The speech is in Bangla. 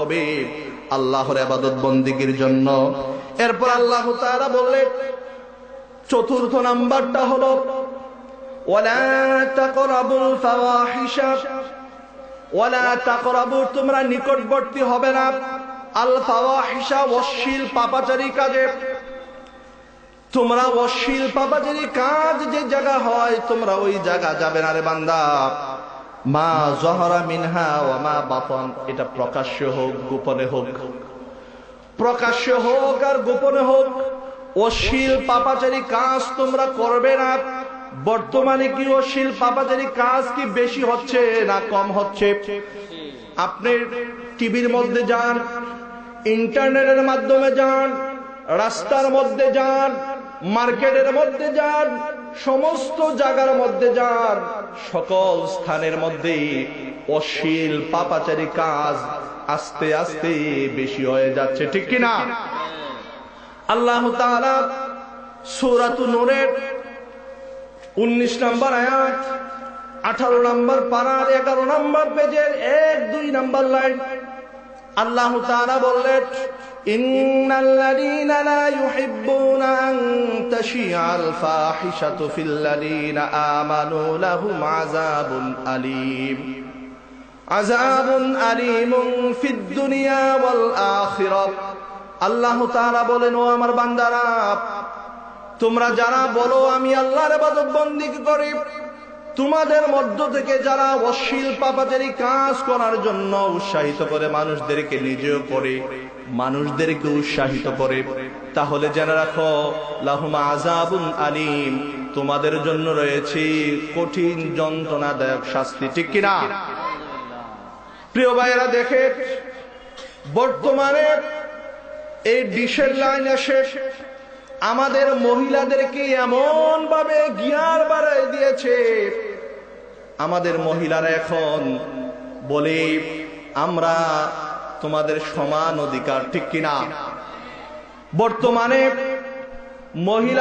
হবে আল্লাহর আবাদত বন্দিগির জন্য। এরপর আল্লাহ তাআলা বললেন, চতুর্থ নাম্বারটা হলো তোমরা অশ্লীল পাপাচারী তোমরা অশ্লীল পাপাচারী কাজ যে জায়গা হয়, তোমরা ওই জায়গা যাবে না রে বান্দা। মা জহরা মিনহা ও মা বাপন এটা প্রকাশ্য হোক, গোপনে হোক। প্রকাশ্য হোক আর গোপনে হোক, অশ্লীল পাপাচারী কাজ তোমরা করবে না। বর্তমানে কি অশ্লীল পাপাচারী কাজ কি বেশি হচ্ছে না কম হচ্ছে? আপনি টিভির মধ্যে যান, ইন্টারনেটের মাধ্যমে যান, রাস্তার মধ্যে যান, মার্কেটের মধ্যে যান সমস্ত জায়গার মধ্যে যান। সকল স্থানের মধ্যে অশ্লীল পাপাচারী কাজ আস্তে আস্তে বেশি হয়ে যাচ্ছে। ঠিক কিনা? আল্লাহ সূরাতু উনিশ নম্বর আয়াত, আঠারো নম্বর পাড়ার এগারো নম্বর পেজের এক দুই নম্বর লাইন আল্লাহ তাআলা বললেন ইন্নাল্লাযীনা লা ইউহিব্বুনা আন তাশিআল ফাহিশাতু ফিল্লাযীনা আমানু লাহুম আযাবুন আলীম। আযাবুন আলীমুন ফিদ দুনিয়া ওয়াল আখিরাহ আল্লাহ তাআলা বলেন, ও আমার বান্দারা, তোমরা যারা বলো, আমি আল্লাহর ইবাদত বন্দিকে করি। তোমাদের মধ্য থেকে যারা অশ্লীল পাপাচারী কাজ করার জন্য উৎসাহিত করে মানুষদেরকে নিজেও করে, মানুষদেরকে উৎসাহিত করে, তাহলে জেনে রাখো, লাহুমা আজাবুন আলিম, তোমাদের জন্য রয়েছে কঠিন যন্ত্রণাদায়ক শাস্তি, ঠিক কিনা? প্রিয় ভাইয়েরা, দেখে, বর্তমানে এই ডিশের লাইন এসে আমাদের মহিলাদেরকে এমন ভাবে গিয়ার বাড়াই দিয়েছে আমাদের মহিলারা এখন বলে আমরা তোমাদের সমান অধিকার ঠিক কিনা? বর্তমানে মহিলা